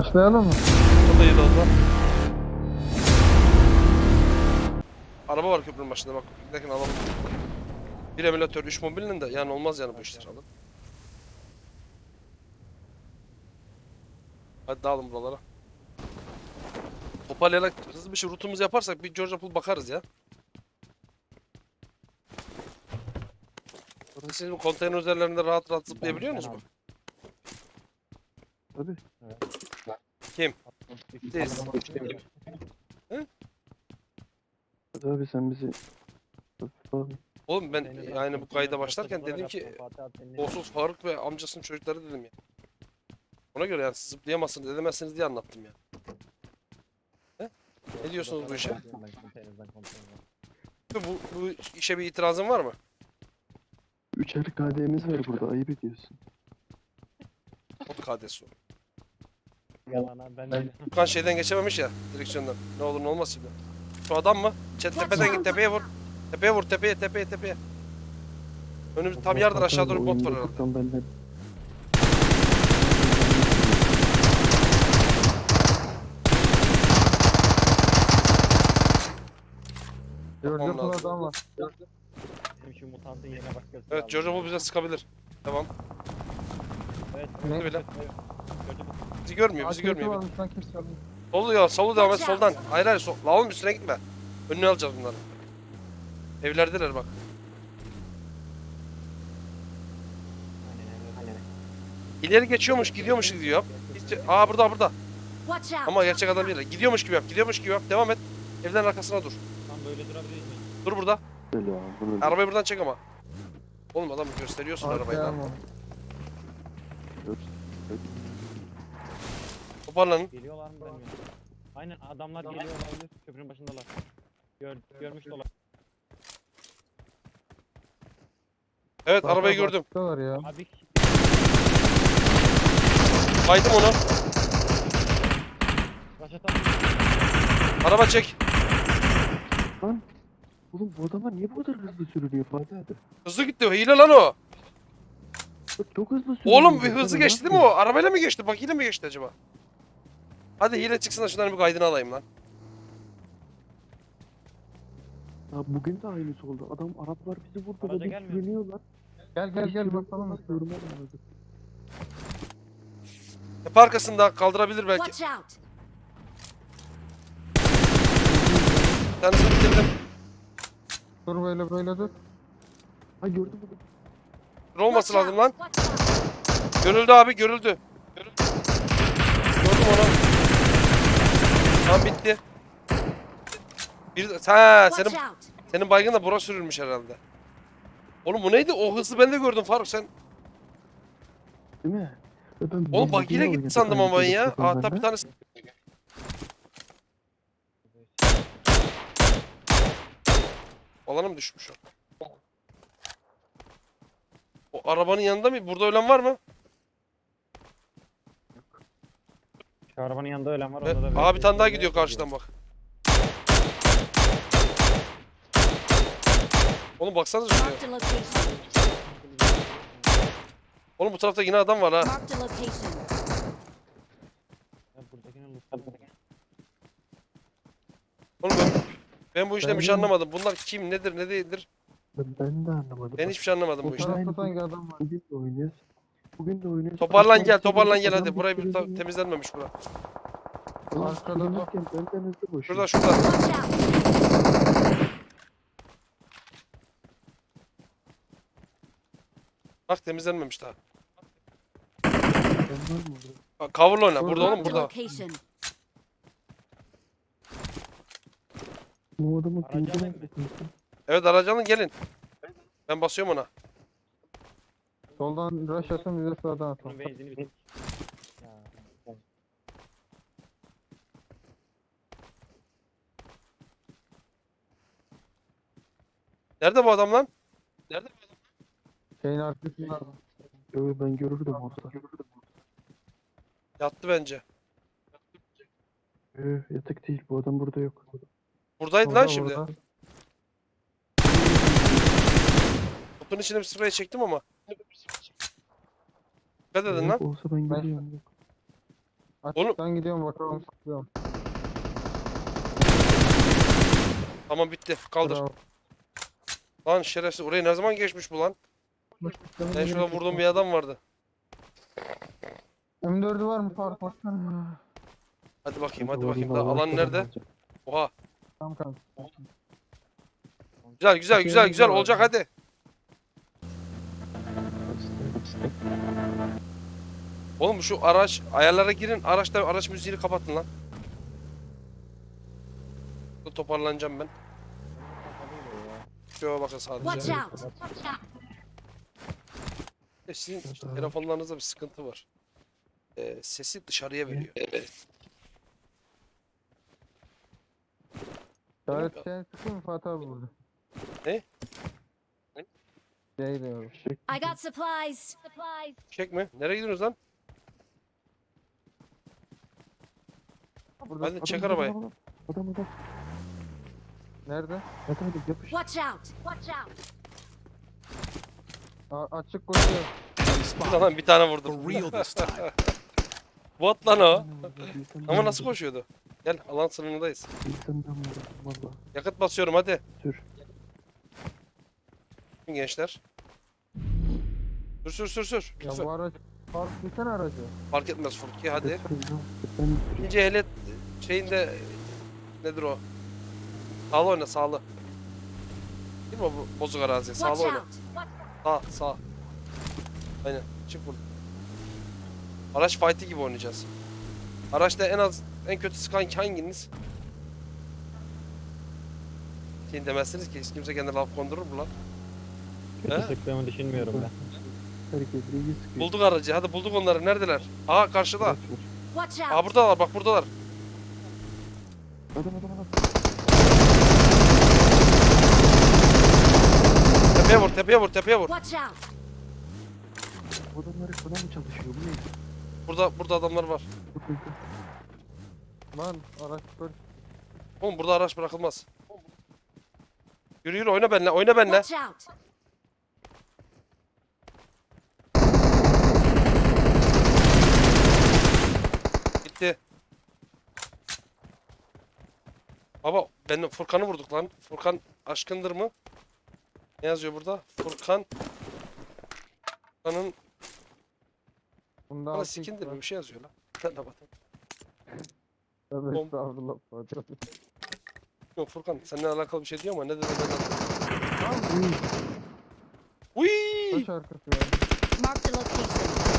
Başlayalım mı? O da oldu. Araba var köprünün başında bak. Giderken alalım. Bir emülatör, 3 mobilinin de yani olmaz yani bu işler alın. Hadi dağılın buralara. Toparlayarak hızlı bir şey rutumuzu yaparsak bir Georgia Pool bakarız ya. Siz bu konteyner üzerlerinde rahat rahat zıplayabiliyor musunuz? Tabii. Kim? Siz. Abi sen bizi... Abi. Oğlum ben yani bu kayda başlarken dedim ki Kolsuz Faruk ve amcasının çocukları dedim ya. Ona göre yani siz zıplayamazsınız edemezsiniz diye anlattım ya. He? Ne diyorsunuz bu işe? Bu, bu işe bir itirazın var mı? Üçer KD'miz var burada ayıp ediyorsun. Kod KD'si o. Yalan abi ben de. Furkan şeyden geçememiş ya direksiyondan. Ne olur ne olmaz şimdi. Şu adam mı? Çet tepeden git tepeye vur. Tepeye vur tepeye tepeye tepeye. Önümüz tam yardır aşağı doğru bot var herhalde. Gördüm lazım. adam var. Benim şu mutantın yerine başkası. Evet. Jojo bu bize sıkabilir. Tamam. Evet. Ne? evet, bile? evet, evet. Bizi görmüyor bizi görmüyor. varmış lan kimse almıyor. Solu ya, solu devam et soldan. Hayır hayır, sol. La oğlum üstüne gitme. Önüne alacağız bunları. Evlerdeler bak. İleri geçiyormuş, gidiyormuş gidiyor. Hiç... Aa burada burada. Ama gerçek adam değil. Gidiyormuş gibi yap, gidiyormuş gibi yap. Devam et. Evlerin arkasına dur. Tam böyle durabilir miyiz? Dur burada. Böyle abi. Bunu Arabayı buradan çek ama. Oğlum adam gösteriyorsun arabayı Arkaya lan. alma. Toparlanın. Geliyorlar mı bilmiyorum. Aynen adamlar geliyor olabilir. Köprünün başındalar. Gör, görmüş dolar. Evet Bak, arabayı bak, gördüm. bakıyorlar ya. Abi Kaydım onu. Araba çek. Oğlum bu adamlar niye bu kadar hızlı sürünüyor Fatih abi? Hızlı gitti. Hile lan o. Bak çok hızlı sürünüyor. Oğlum bir hızlı geçti değil mi o? Arabayla mı geçti? Bak hile mi geçti acaba? Hadi hile çıksın da şunların bir kaydını alayım lan. Ya bugün de aynısı oldu. Adam Araplar bizi vurdu. Araca da biz gelmiyor. sürünüyorlar. Gel gel gel bakalım. başladık. Hep arkasında kaldırabilir belki. Watch out! Bir tanesini bitirdim. Dur böyle böyle dur. Ha gördüm bunu. Dur olması lazım lan. Watch out! Görüldü abi görüldü. Görüldü. Gördüm onu. Tamam bitti. Bir ha senin senin baygın da bura sürülmüş herhalde. Oğlum bu neydi? O hızı ben de gördüm Faruk sen. Değil mi? Ben Oğlum bagiyle gitti sandım ama ben ya. de. bir tanesi. Alana mı düşmüş o? O arabanın yanında mı? Burada ölen var mı? Arabanın yanında ölen var. Onda da Aha bir tane daha gidiyor karşıdan bak. Oğlum baksanıza şuraya. Marked a location. Oğlum bu tarafta yine adam var ha. Marked a location. Ya buradakini lootladım. Oğlum ben, ben bu işten bir şey anlamadım. Bunlar kim, nedir, ne değildir? Ben, de anlamadım. Ben hiçbir şey anlamadım bu Bu işten. tarafta hangi adam var? De oynuyoruz. Bugün de oynuyoruz. Toparlan gel, toparlan gel hadi. Burayı bir ta- temizlenmemiş bura. Arkada hızlı koşuyor. Şurada şurada. Watch out! Bak temizlenmemiş daha. Mı orada? Bak, Cover'la oyna. Burada oğlum Marked a burada. location. Bu adamın mı? bakıyorsun. Evet aracı alın gelin. Ben basıyorum ona. Soldan rush atın bize sağdan atın. Bunun benzini bitik. Ya. Nerede bu adam lan? Nerede? Şeyin arkasında. Yo, ben görürdüm orada. Yattı bence. Yo, yatık değil bu adam burada yok. Buradaydı lan Burada, şimdi. burada. Kutunun içine bir sprey çektim ama. Dikkat edin lan. Yok olsa ben Ben- gidiyorum. Yok. Açıktan gidiyorum bakalım. Sıkıyorum. Tamam bitti. Kaldır. Bravo. Lan şerefsiz. Orayı ne zaman geçmiş bu lan? Ben şurada vurduğum bir adam vardı. M4'ü var mı Faruk baksana. Hadi bakayım hadi bakayım. Daha alan nerede? Oha. Tamam kanka. Güzel güzel güzel güzel olacak hadi. Oğlum şu araç ayarlara girin. Araçta araç müziğini kapatın lan. Toparlanacağım ben. Şöyle bakın sadece. E, Sizin telefonlarınızda bir sıkıntı var. Ee, sesi dışarıya veriyor. İşaret sen sıkıyor mu Fatih abi burada? Ne? I got supplies. Supplies. Çek mi? Nereye gidiyorsunuz lan? Burada Hadi çek arabayı. Adam adam. adam. Nerede? Hadi hadi yapış. Watch out! Watch out! A- açık koşuyor. Lan bir tane vurdum. Bot lan o. Ama nasıl koşuyordu? Gel alan sınırındayız. Yakıt basıyorum hadi. Sür. Gençler. Sür sür sür sür. Ya Sür. bu araç Faruk gitsene aracı. Fark etmez Furki hadi. İkinci ehliyet şeyinde nedir o? Sağlı oyna sağlı. Değil mi o bu bozuk arazi? Watch Sağlı oyna. Sağ sağ. Aynen çık buradan. Araç fight'i gibi oynayacağız. Araçta en az en kötü sıkan hanginiz? Şey demezsiniz ki hiç kimse kendine laf kondurur mu lan? Kötü He? sıktığımı düşünmüyorum ben. Herkes iyi sıkıyor. Bulduk aracı hadi bulduk onları neredeler? Aha karşıda. Watch out! buradalar bak buradalar. Adam adam adam. Tepeye vur tepeye vur tepeye vur. Watch out! Bu adamlar sana mı çalışıyor? Bu ne? Burada burada adamlar var. Bu kanka. Lan araç böyle. Oğlum burada araç bırakılmaz. Yürü yürü oyna benimle oyna benimle. Watch out! Gitti. Baba ben Furkan'ı vurduk lan. Furkan aşkındır mı? Ne yazıyor burada? Furkan Furkan'ın Bunda bana sikindir mi? Bir şey yazıyor lan. Ben de bakayım. Tövbe Bom- estağfurullah Fatih. Yok Furkan seninle alakalı bir şey diyor ama ne dedi ben de. Uy! Taş arkası ya. Mark the location.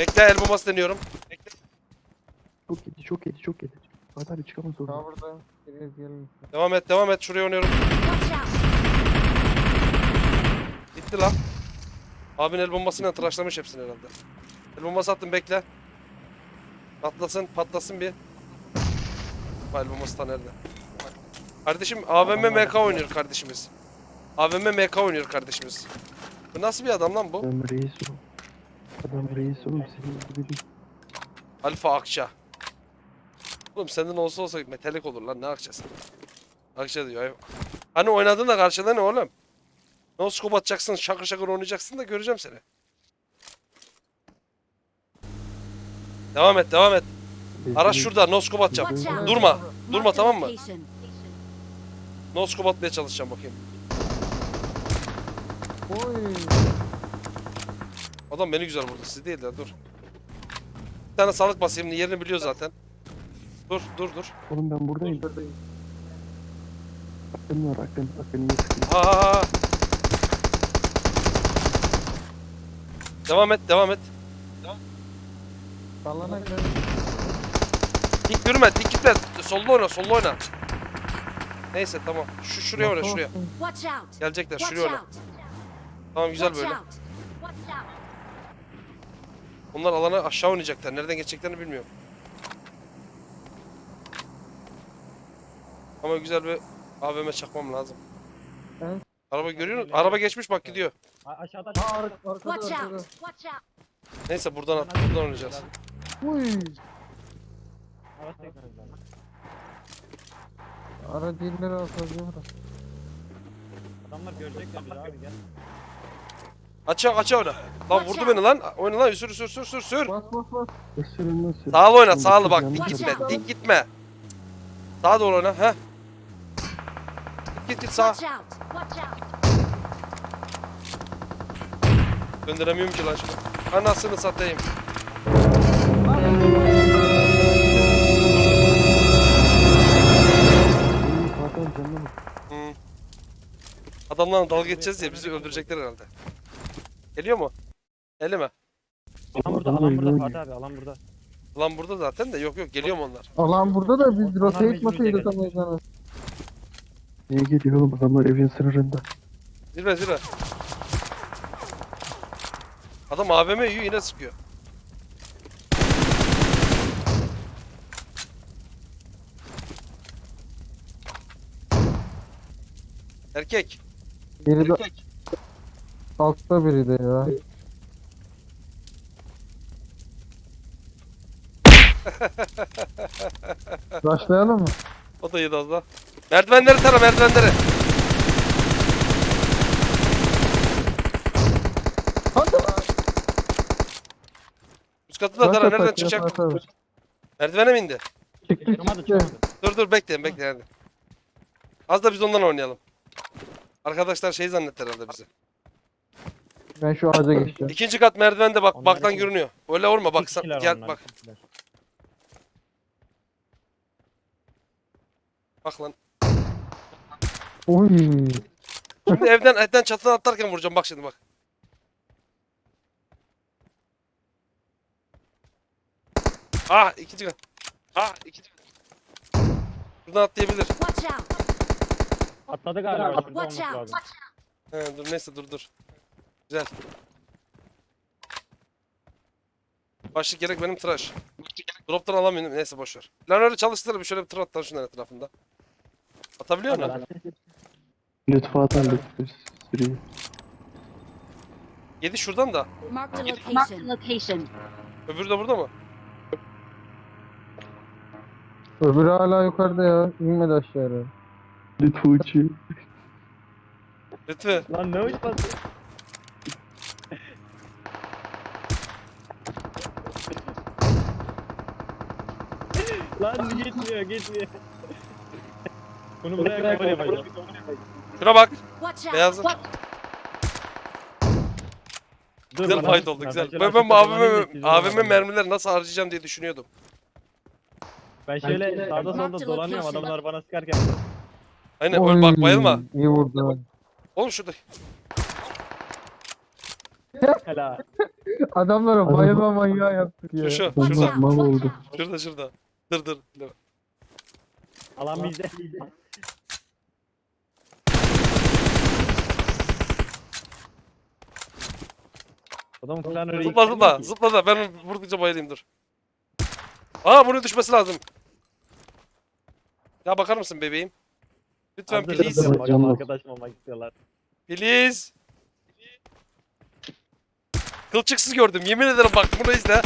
Bekle el bombası deniyorum. çok yedi çok yedi çok yedi. Hadi hadi çıkamaz oradan. Ha burada. Geliyoruz gelin. Devam et devam et şuraya oynuyorum. Gitti lan. Abin el bombasıyla tıraşlamış hepsini herhalde. El bombası attım bekle. Patlasın patlasın bir. El bombası da nerede? Kardeşim AVM MK oynuyor kardeşimiz. AVM MK oynuyor kardeşimiz. Bu nasıl bir adam lan bu? Reis o. Adam reis oğlum senin gibi değil. Alfa Akça. Oğlum senden olsa olsa metalik olur lan ne akçası? Akça diyor. ay- Hani oynadın da karşıda ne oğlum? No scope atacaksın, şakır şakır oynayacaksın da göreceğim seni. Devam et, devam et. Araç şurada, no scope atacağım. Durma, durma tamam mı? No scope atmaya çalışacağım bakayım. Oy. Adam beni güzel vurdu, siz değil de dur. Bir tane sağlık basayım, yerini biliyor zaten. Dur, dur, dur. Oğlum ben buradayım. Akın var. Ha ha ha. Devam et, devam et. Sallana gidelim. Dik yürüme, dik gitme. Sollu oyna, sollu oyna. Neyse tamam. Şu şuraya oyna, şuraya. Watch out! Gelecekler, Watch şuraya oyna. out! Tamam güzel Watch böyle. out! Onlar alana aşağı oynayacaklar. Nereden geçeceklerini bilmiyorum. Ama güzel bir AVM çakmam lazım. Evet. Araba görüyor musun? Araba geçmiş bak gidiyor. A- Aşağıda ar arkada Watch arkada. out! Watch out! Neyse buradan at, buradan oynayacağız. Uy. Araç tekrar alacağız ya bırak. Adamlar görecekler bizi abi gel. Aç aç oyna. Lan vurdu beni lan. Oyna lan sür sür sür sür sür. Bas bas bas. Isırın ısır. Sağlı oyna sağlı bak. Dik gitme dik gitme. Sağa doğru oyna. Heh. Git git sağ. Watch out! Watch out! Gönderemiyorum ki lan şunu. Anasını satayım. Adamlarla dalga geçeceğiz ya bizi öldürecekler herhalde. Geliyor mu? Geldi mi? Alan burada alan burada Fatih abi alan burada. Lan burada zaten de yok yok geliyor mu onlar? Alan burada da biz atmasaydık gelecek. ama sana. Niye geliyor oğlum adamlar evin sınırında. Zirve zirve. Adam AVM yiyor yine sıkıyor. Erkek. De Erkek. Altta biri de ya. Başlayalım mı? O da yedi az daha. Merdivenleri tara merdivenleri. Hadi lan. Üst katı da tara nereden çıkacak? Merdivene mi indi? Çıktı çıktı. Dur dur bekleyin bekleyin hadi. Az da biz ondan oynayalım. Arkadaşlar şey zannetti herhalde bizi. Ben şu ağaca geçeceğim. İkinci kat merdivende bak Onlar baktan iki- görünüyor. Öyle vurma bak sen gel bak. Bak lan. Oy. Şimdi evden evden çatıdan atlarken vuracağım bak şimdi bak. Ah ikinci kat. Ah ikinci kat. Buradan atlayabilir. Watch out! Atladı galiba. Şurada Watch olması out! lazım. He, dur neyse dur dur. Güzel. Başlık gerek benim tıraş. Drop'tan alamıyorum. Neyse boş ver. Lan öyle çalıştır bir şöyle bir tur at lan şunların etrafında. Atabiliyor musun? Atar lütfü. Sürüyor. Yedi şuradan da. Location. location. Öbürü de burada mı? Öbürü hala yukarıda ya. İnmedi aşağıya. Lütfü uçuyor. Lütfü. Lan ne uçması? Lan gitmiyor gitmiyor. Bunu buraya cover yapacağım. Şuna bak. Watch out! Beyazı. Dur, Güzel fight oldu güzel. Ben Ben, bu AVM, AVM mermileri nasıl harcayacağım diye düşünüyordum. Ben şöyle sağda solda dolanıyorum adamlar bana sıkarken. Aynen öl bak bayılma. İyi vurdu. Oğlum şurada. Hela. Adamlara Adam- bayılma manyağı yaptık ya. Şu şu. Şurada. mal oldu. Şurada şurada. Dur dur. dur. Alan bizde. Adamın planörü Zıpla zıpla. Zıpla da ben vurdukça bayılayım dur. Aa bunun düşmesi lazım. Ya bakar mısın bebeğim? Lütfen please. Canlı. Arkadaşım olmak istiyorlar. Please. Kılçıksız gördüm. Yemin ederim bak bunu izle.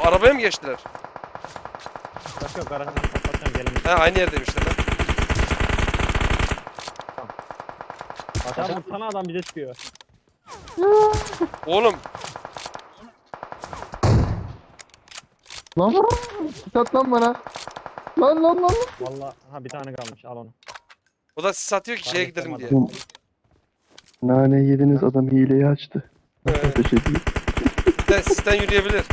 O arabaya mı geçtiler? Yok yok arasını kapatacağım gelin. He aynı yerdeymişler lan. Hatta vursana adam bize çıkıyor. Oğlum Lan vur. Sat lan bana. Lan lan lan. Valla ha bir tane kalmış al onu. o da sis atıyor ki şeye gidelim diye. Nane yediniz adam hileyi açtı. Ediyor. Sisten, sisten yürüyebilir.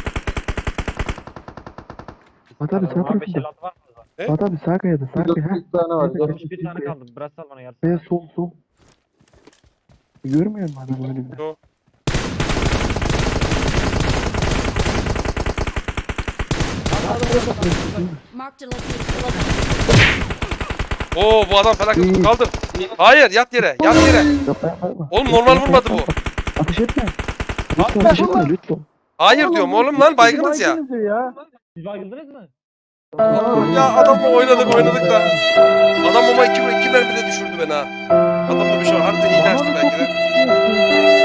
Fatih abi sağ Abi 5 tarafında. 56 var mı? Ne? Fatih abi sağ kayada sağ kayada. 9 tane var. Evet. 61 tane kaldı. Biraz sal bana yarısı. Ve sol sol. Görmüyor musun adamı önünde? Yo. Marked a location. Oo bu adam felaket kaldır. Hayır yat yere yat yere. Oğlum normal vurmadı bu. Ateş etme. Lütfen ateş etme lütfen. Hayır diyorum oğlum lan baygınız ya. Baygınız ya. Siz bayıldınız mı? Ya adamla oynadık oynadık da. Adam ama iki, iki mermide düşürdü beni ha. Adamda bir şey var. Harbiden iyi açtı belki de.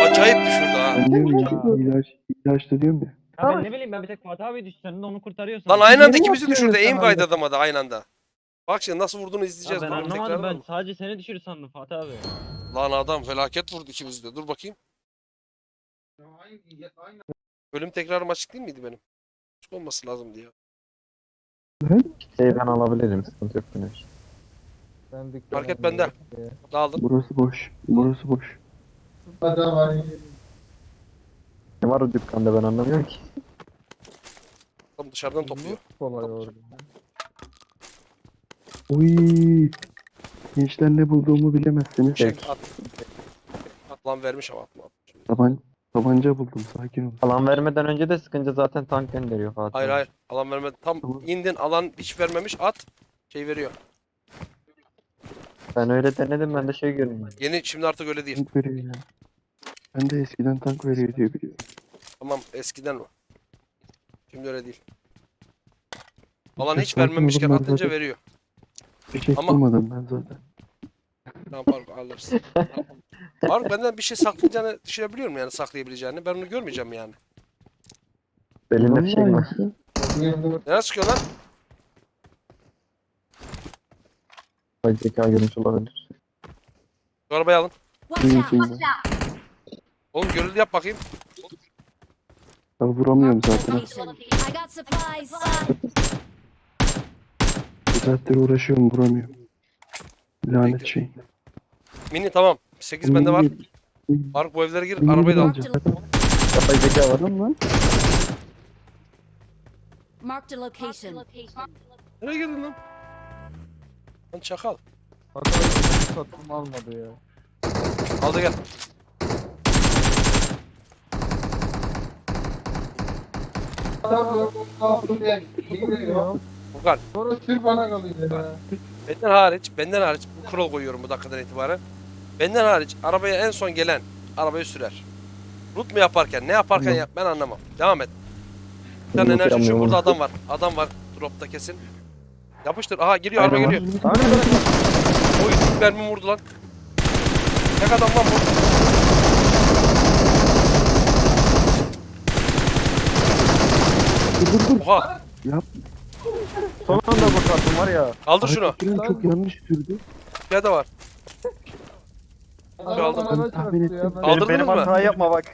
Acayip düşürdü ha. Ben diyorum ya ilaç, ilaçta diyorum ya. Ya ben ne bileyim ben bir tek Fatih abi düştü. Sen de onu kurtarıyorsun. Lan aynı anda ikimizi düşürdü. Aim kaydı adama da aynı anda. Bak şimdi nasıl vurduğunu Ya izleyeceğiz. ben anlamadım tekrardan ben sadece seni düşürür sandım Fatih abi. Lan adam felaket vurdu ikimiz de. Dur bakayım. Bölüm tekrarım açık değil miydi benim? Açık olması lazım diye. Şey ben alabilirim. Sıkıntı yok için. Ben Market bende. Dağıldım. Burası boş. Burası boş. Ne var o dükkanda ben anlamıyorum ki. Adam dışarıdan topluyor. Kolay orada. Uy. Gençler ne bulduğumu bilemezsiniz. Çek at. At lan vermiş ama atma. atma. Taban tabanca buldum. Sakin ol. Alan vermeden önce de sıkınca zaten tank gönderiyor Fatih. Hayır hayır. Alan vermedi. Tam Tamam. indin alan hiç vermemiş at. Şey veriyor. Ben öyle denedim ben de şey görünüyor. Yeni şimdi artık öyle değil. Tank veriyor ya. Ben de eskiden tank veriyor diye biliyorum. Tamam eskiden o. Şimdi öyle değil. Alan Çok hiç vermemişken atınca zaten- veriyor. Bir şey Ama- bulmadım ben zaten. Tamam Faruk alırsın. Faruk benden bir şey saklayacağını düşünebiliyorum yani saklayabileceğini. Ben onu görmeyeceğim yani. Belinde bir şey var. Nereye çıkıyor lan? Vay zeka görmüş olabilir. Şu arabayı alın. Watch Suyun out! içinde. Watch out! Oğlum görüldü yap bakayım. Ben vuramıyorum zaten. I got supplies. Bir saattir uğraşıyorum vuramıyorum. Lanet şey. Mini tamam. 8 bende var. Faruk bu evlere gir. Arabayı da al. Yapay zeka var. Adam lan. Marked a location. Nereye girdin lan? Lan çakal. Hatta satım almadı ya. Al da gel. Furkan. Sonra sür bana kalıyor ya. Benden hariç, benden hariç bu kural koyuyorum bu dakikadan itibaren. Benden hariç arabaya en son gelen arabayı sürer. Rut mu yaparken, ne yaparken yap ben anlamam. Devam et. Bir tane enerji şu burada adam var. Adam var dropta kesin. Yapıştır. Aha geliyor araba var. Oy mermi vurdu lan. Tek adam lan bu. Dur dur. Oha. Son anda bakarsın var ya. Kaldır şunu. Fren çok yanlış sürdü. Bir de var. Adam aldım. bana Ben tahmin ya, ettim. Kaldırdınız benim mı? hatayı yapma bak.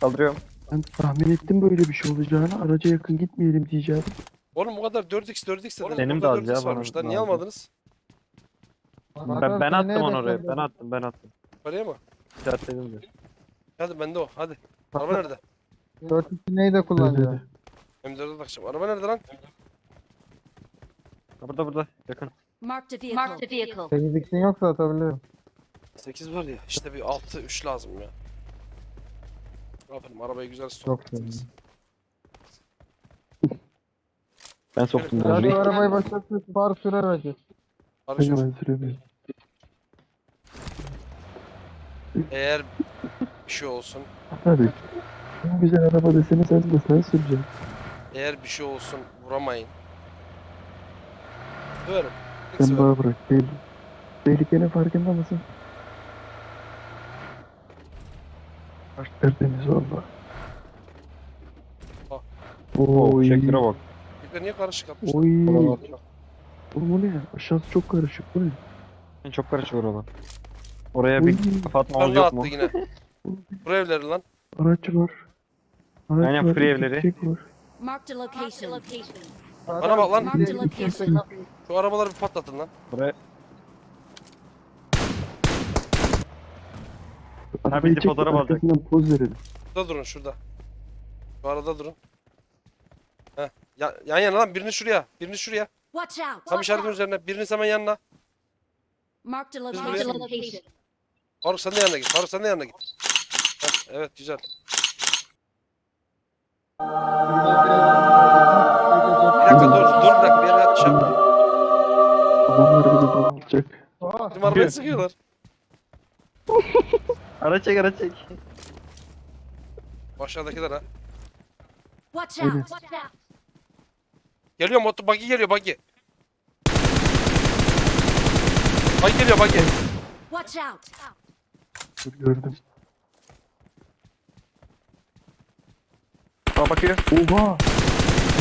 Kaldırıyorum. Ben tahmin ettim böyle bir şey olacağını. Araca yakın gitmeyelim diyeceğim. Oğlum bu kadar 4x 4x dediniz. Benim de az 4x ya, bana varmış lan. Niye lazım. almadınız? Ben, ben attım onu oraya. Ben attım ben attım. Paraya mı? İşaretledim de. Hadi bende o. Hadi. Araba nerede? Dört iki neyi de kullanıyor. M4'e takacağım. Araba nerede lan? Ha, Burada burada yakın. Marked a vehicle. Marked a vehicle. Sekiz iksin yoksa atabilirim. 8 var ya. İşte bir 6 3 lazım ya. Aferin arabayı güzel Yok. Ben soktum Evet, bunu Hadi oraya. arabayı başlatsın. Far sürer bence. Süremiyorum. eğer bir şey olsun, Abi. En güzel araba desene sen de sen süreceksin. Eğer bir şey olsun vuramayın. Tek Sen bana bırak. Belli. Tehlikenin farkında mısın? Baş tertemiz valla. Oo, Oy. şekline bak. Bir de niye karışık yapmışlar? Oy. Oğlum o ne ya? Aşağısı çok karışık. Bu ne? En çok karışık oralar. Oraya Oy. bir kafa atmamız de yok attı mu? yine. Buraya evleri lan. Araç var. Araç Aynen, var, free evleri. çiçek var. Marked a location. Bana bak lan. Marked a location. Şu arabaları bir patlatın lan. Buraya bir çek, fotoğraf alacak. poz verelim. Şurada durun şurada. Şu arada durun. Heh. Ya, yan yana lan birini şuraya. Birini şuraya. Watch out! Tam işaretin üzerine. Biriniz hemen yanına. Marked a location. Faruk sen de yanına git. Faruk sen de yanına git. Heh, evet güzel. Aa, Bizim arabayı sıkıyorlar. ara çek ara çek. Aşağıdakiler ha. Watch out! Watch out! Geliyor motor. Buggy geliyor buggy. Buggy geliyor buggy. Watch out! Dur gördüm. Aa bakıyor. Oha!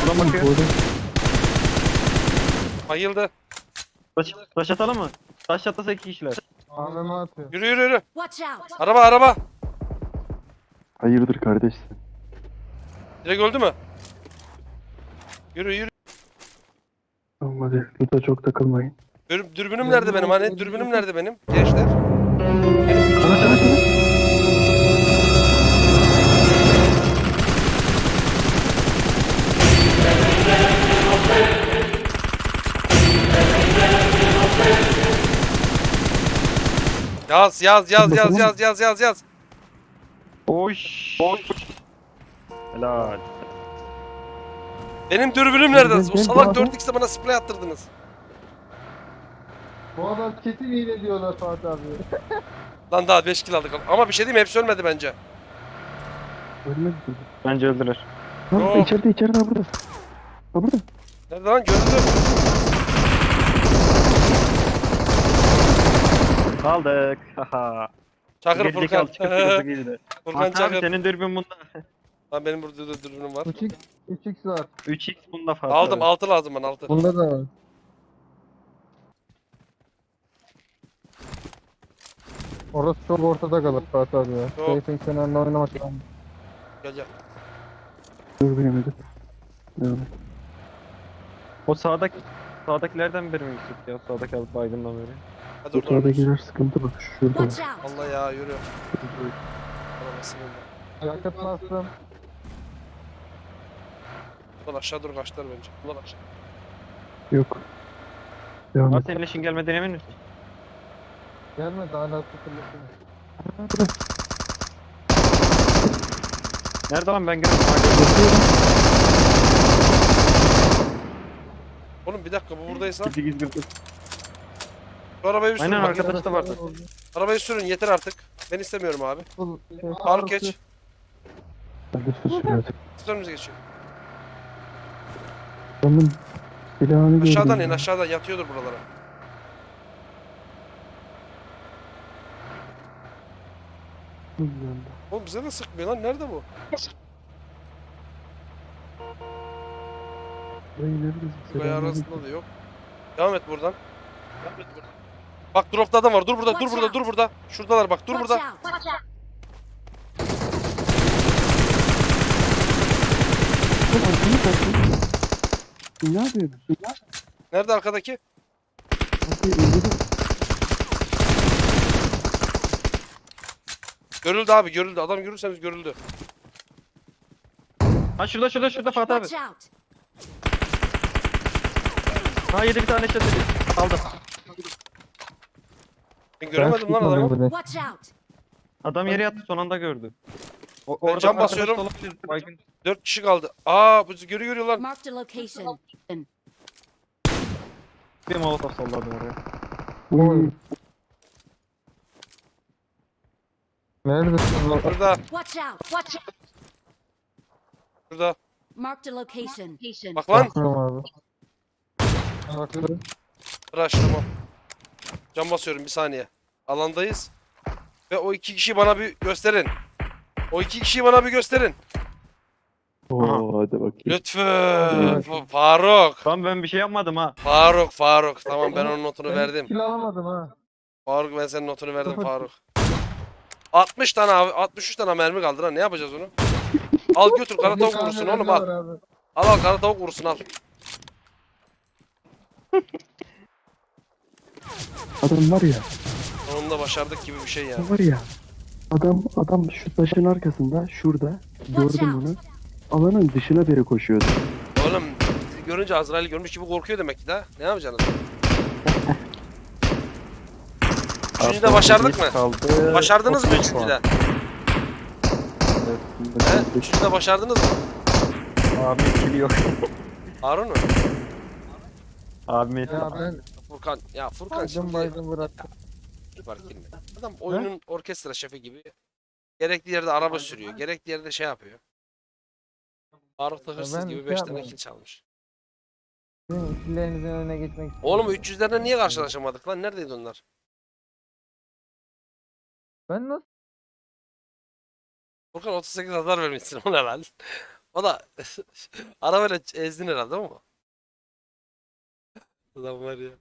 Buradan bakıyor. Bayıldı. Taş, taş atalım mı? Taş atlasa iki kişiler. AVM atıyor. Yürü yürü yürü. Watch out! Araba araba. Hayırdır kardeş? Direkt öldü mü? Yürü yürü. Tamam hadi. Lütfen çok takılmayın. Dür- dürbünüm nerede benim hani? Dürbünüm nerede benim? Gençler. Yaz yaz yaz yaz yaz yaz yaz yaz. Oş. Oş. Helal. Benim dürbünüm nerede? Ben- salak ben- 4x'te bana sprey attırdınız. Bu adam kesin hile diyorlar Fatih abi. Lan daha 5 kill aldık. Ama bir şey diyeyim mi? hepsi ölmedi bence. Ölmedi? Bence öldüler. Lan Yok. içeride içeride ha burada. Ha burada. Nerede lan? Görüldü. Kaldık. Haha. Çakır Gerizekalı Furkan. çıkıp kırmızı giydi. Furkan abi Çakır. senin dürbün bunda. Lan benim burada da dürbünüm var. 3x 3x var. 3x bunda Fatih Aldım abi. 6 lazım bana 6. Bunda da var. Orası çok ortada kalır Fatih abi ya. Yok. Seyfin kenarında oynamak lazım. Gel gel. Dur. Devam et. O sağdaki sağdakilerden biri mi gitsek ya? Sağdaki alıp baygından beri. Hadi Bu oradan. tarafa girer sıkıntı bak. Şurada. Watch out! Allah ya yürü. Arabası. Yakıt bastım. Ulan aşağı doğru kaçtılar bence. Ulan aşağı. Yok. Devam Abi et. senin işin gelmeden emin misin? Gelmedi hala sıfırlasın. Nerede lan ben görüyorum. Oğlum bir dakika bu buradaysa. Gizli gizli gizli. Şu arabayı bir sürün. Aynen bak. arkadaş da vardı. Arabayı sürün yeter artık. Ben istemiyorum abi. Faruk geç. Ben de su sürüyordum. Siz önümüze geçiyor. Adamın silahını. Aşağıdan in aşağıdan yatıyordur buralara. Oğlum bize de sıkmıyor lan. Nerede bu? Burayı neredesin? Bu kaya Selamünaleyküm. arasında da yok. Devam et buradan. Devam et buradan. Bak dropta adam var. Dur burada, dur burada, dur burada. Şuradalar bak, dur burada. Oğlum arkana kaçtın. Ne yapıyorsun? Nerede arkadaki? Öldürdüm. Görüldü abi, görüldü. Adam görürseniz görüldü. Ha şurada şurada şurada Fatih abi. Watch out! Ha yedi bir tane eşit dedi. Aldı. Ben göremedim lan adamı. bile. Watch out! Adam yere yattı son anda gördü. O, Ben cam arkadaş basıyorum. olabilir, baygın. 4 kişi kaldı. Aa, bu görü görüyorlar. Marked a location. Bir molotof salladım oraya. Uy, Neredesin lan? Burada, Watch out! Watch out! burada. Marked a location. Bak lan. Bakıyorum abi. Bakıyorum. Rush tamam. Cam basıyorum bir saniye. Alandayız. Ve o iki kişiyi bana bir gösterin. O iki kişiyi bana bir gösterin. Oo, hadi bakayım. Lütfen. Fa- Faruk. Lan ben bir şey yapmadım ha. Faruk, Faruk. Tamam ben onun notunu Ben verdim. Kill alamadım ha. Faruk ben senin notunu verdim. Faruk. 60 tane abi, 63 tane mermi kaldı lan. Ne yapacağız onu? Al götür kara tavuk vursun oğlum al. Var abi. Al al kara tavuk vursun al. Adam var ya. Sonunda başardık gibi bir şey ya. Adam var ya. Adam adam şu taşın arkasında şurada gördüm onu. Alanın dışına beri koşuyordu. Oğlum görünce Azrail görmüş gibi korkuyor demek ki da. Ne yapacaksınız? Üçüncüde başardık mı? Kaldı. Başardınız mı 30 puan. üçüncüde? Evet. He? Üçüncüde başardınız mı? Abi kill yok. Harun mu? Abim Ya ben Furkan. Ya Furkan şimdi baydım bıraktım. var kelime. Adam oyunun orkestra şefi gibi. Gerekli yerde araba sürüyor. Gerekli yerde şey yapıyor. Faruk da hırsız ben gibi şey 5 tane yapmadım. kill çalmış. Sizin killerinizin önüne geçmek istiyorum. Oğlum 300'lerden niye karşılaşamadık lan? Neredeydi onlar? Ben nasıl? Furkan 38 hasar vermişsin o ne lan? O da arabayla ezdin herhalde değil mi? Adam var ya.